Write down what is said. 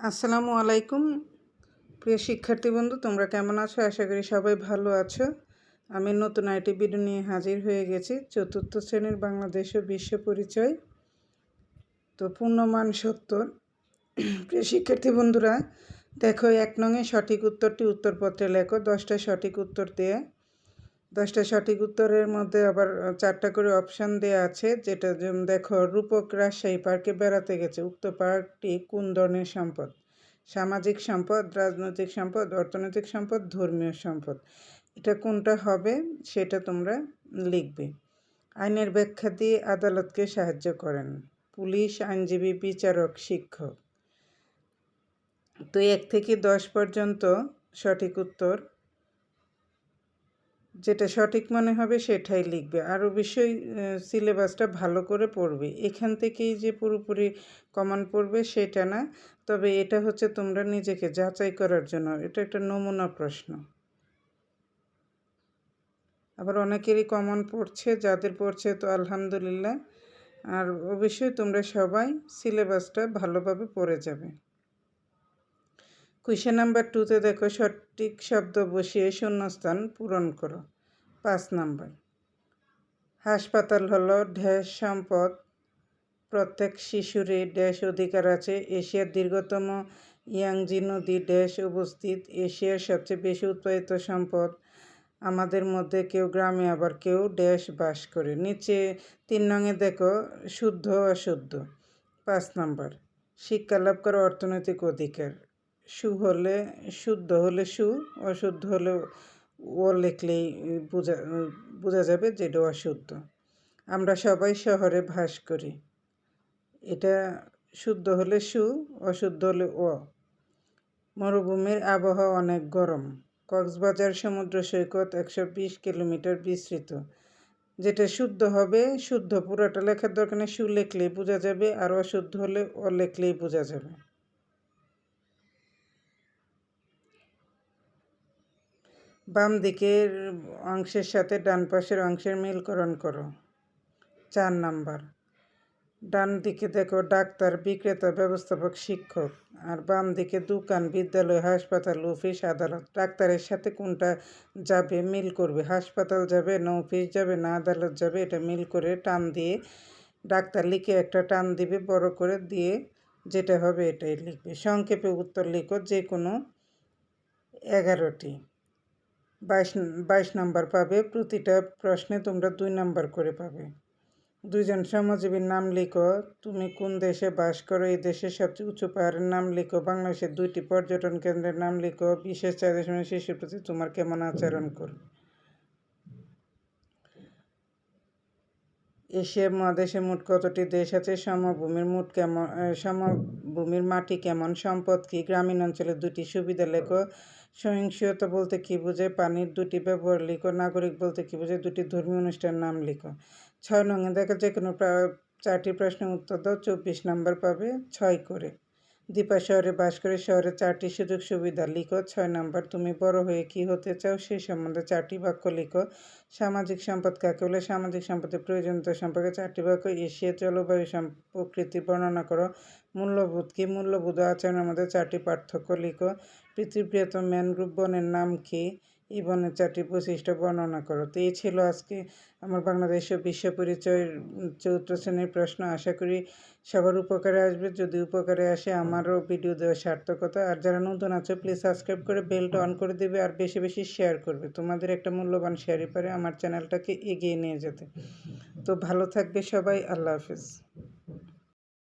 আসসালামু আলাইকুম। প্রিয় শিক্ষার্থী বন্ধু, তোমরা কেমন আছো? আশা করি সবাই ভালো আছো। আমি নতুন আইটি ভিডিও নিয়ে হাজির হয়ে গেছি। চতুর্থ শ্রেণির বাংলাদেশ ও বিশ্ব পরিচয়। তো পূর্ণমান সত্তর প্রিয় শিক্ষার্থী বন্ধুরা, দেখো এক নঙে সঠিক উত্তরটি উত্তরপত্রে লেখো। দশটা সঠিক উত্তর দিয়ে দশটা সঠিক উত্তরের মধ্যে আবার চারটা করে অপশান দেওয়া আছে, যেটা দেখো, রূপক রাজশাহী পার্কে বেড়াতে গেছে। উক্ত পার্কটি কোন ধরনের সম্পদ? সামাজিক সম্পদ, রাজনৈতিক সম্পদ, অর্থনৈতিক সম্পদ, ধর্মীয় সম্পদ। এটা কোনটা হবে সেটা তোমরা লিখবে। আইনের ব্যাখ্যা দিয়ে আদালতকে সাহায্য করেন। পুলিশ, আইনজীবী, বিচারক, শিক্ষক। তো এক থেকে দশ পর্যন্ত সঠিক উত্তর যেটা সঠিক মনে হবে সেটাই লিখবে। আর অবশ্যই সিলেবাসটা ভালো করে পড়বে। এখান থেকেই যে পুরোপুরি কমন পড়বে সেটা না। তবে এটা হচ্ছে তোমরা নিজেকে যাচাই করার জন্য। এটা একটা নমুনা প্রশ্ন। আবার অনেকেরই কমন পড়ছে, যাদের পড়ছে তো আলহামদুলিল্লাহ। আর অবশ্যই তোমরা সবাই সিলেবাসটা ভালোভাবে পড়ে যাবে। কুয়েশন নাম্বার টুতে দেখো, সঠিক শব্দ বসিয়ে শূন্যস্থান পূরণ করো। পাঁচ নাম্বার। হাসপাতাল হলো ঢ্যাস সম্পদ। প্রত্যেক শিশুরই ড্যাশ অধিকার আছে। এশিয়ার দীর্ঘতম ইয়াংজি নদী ড্যাশ অবস্থিত। এশিয়ার সবচেয়ে বেশি উৎপাদিত সম্পদ আমাদের মধ্যে। কেউ গ্রামে, আবার কেউ ড্যাশ বাস করে। নিচে তিন নঙে দেখো, শুদ্ধ, অশুদ্ধ। পাঁচ নাম্বার, শিক্ষা লাভ করা অর্থনৈতিক অধিকার। সু হলে শুদ্ধ হলে সু, অশুদ্ধ হলে ও লিখলেই বোঝা বোঝা যাবে যে যেটা অশুদ্ধ। আমরা সবাই শহরে ভাস করি। এটা শুদ্ধ হলে সু, অশুদ্ধ হলে অ। মরুভূমির আবহাওয়া অনেক গরম। কক্সবাজার সমুদ্র সৈকত একশো বিশ কিলোমিটার বিস্তৃত। যেটা শুদ্ধ হবে, শুদ্ধ পুরোটা লেখার দরকার নেই, সু লেখলেই বোঝা যাবে আর অশুদ্ধ হলে অ লেখলেই বোঝা যাবে। বাম দিকের অংশের সাথে ডান পাশের অংশের মিলকরণ করো। চার নাম্বার। ডান দিকে দেখো ডাক্তার, বিক্রেতা, ব্যবস্থাপক, শিক্ষক। আর বাম দিকে দোকান, বিদ্যালয়, হাসপাতাল, অফিস, আদালত। ডাক্তারের সাথে কোনটা যাবে, মিল করবে? হাসপাতাল যাবে না, অফিস যাবে না, আদালত যাবে? এটা মিল করে টান দিয়ে ডাক্তার লিখে একটা টান দিবে, বড় করে দিয়ে যেটা হবে এটাই লিখবে। সংক্ষেপে উত্তর লিখো যে কোনো এগারোটি। বাইশ বাইশ নাম্বার পাবে। প্রতিটা প্রশ্নে তোমরা দুই নাম্বার করে পাবে। দুইজন শ্রমজীবীর নাম লিখো। তুমি কোন দেশে বাস করো? এই দেশের সবচেয়ে উঁচু পাহাড়ের নাম লিখো। বাংলাদেশের দুইটি পর্যটন কেন্দ্রের নাম লিখো। বিশেষ চাহিদা শিশুর প্রতি তোমার কেমন আচরণ করো এশিয়া মহাদেশে মোট কতটি দেশ আছে? সমভূমির মোট কেমন সমভূমির মাটি কেমন? সম্পদ কি? গ্রামীণ অঞ্চলে দুটি সুবিধা লেখো। সহিংসতা বলতে কী বোঝে পানির দুটি ব্যবহার লিখো। নাগরিক বলতে কি বোঝে দুটি ধর্মীয় অনুষ্ঠান নাম লিখো। ছয় নঙে দেখা যে কোনো চারটি প্রশ্নের উত্তর দাও। চব্বিশ নাম্বার পাবে। ছয় করে। দীপা শহরে বাস করে শহরে চারটি সুযোগ সুবিধা। লিখো, ছয় নম্বর, তুমি বড় হয়ে কি হতে চাও সেই সম্বন্ধে চারটি বাক্য লিখো। সামাজিক সম্পদ কাকে বলে? সামাজিক সম্পদের প্রয়োজনীয়তা সম্পর্কে চারটি বাক্য। এশিয়া জলবায়ু প্রকৃতি বর্ণনা করো। মূল্যবোধ কি? মূল্যবোধ আচরণের মধ্যে চারটি পার্থক্য লিখো। বৃহত্তম ম্যানগ্রুভ বনের নাম কি? এই বনের চারটি বৈশিষ্ট্য বর্ণনা করো। তো এই ছিল আজকে আমার বাংলাদেশ বিশ্ব পরিচয়ের চতুর্থ শ্রেণির প্রশ্ন। আশা করি সবার উপকারে আসবে। যদি উপকারে আসে, আমারও ভিডিও দেওয়ার সার্থকতা। আর যারা নতুন আছে প্লিজ সাবস্ক্রাইব করে বেলটা অন করে দেবে আর বেশি বেশি শেয়ার করবে। তোমাদের একটা মূল্যবান শেয়ারই পারে আমার চ্যানেলটাকে এগিয়ে নিয়ে যেতে। তো ভালো থাকবে সবাই। আল্লাহ হাফিজ।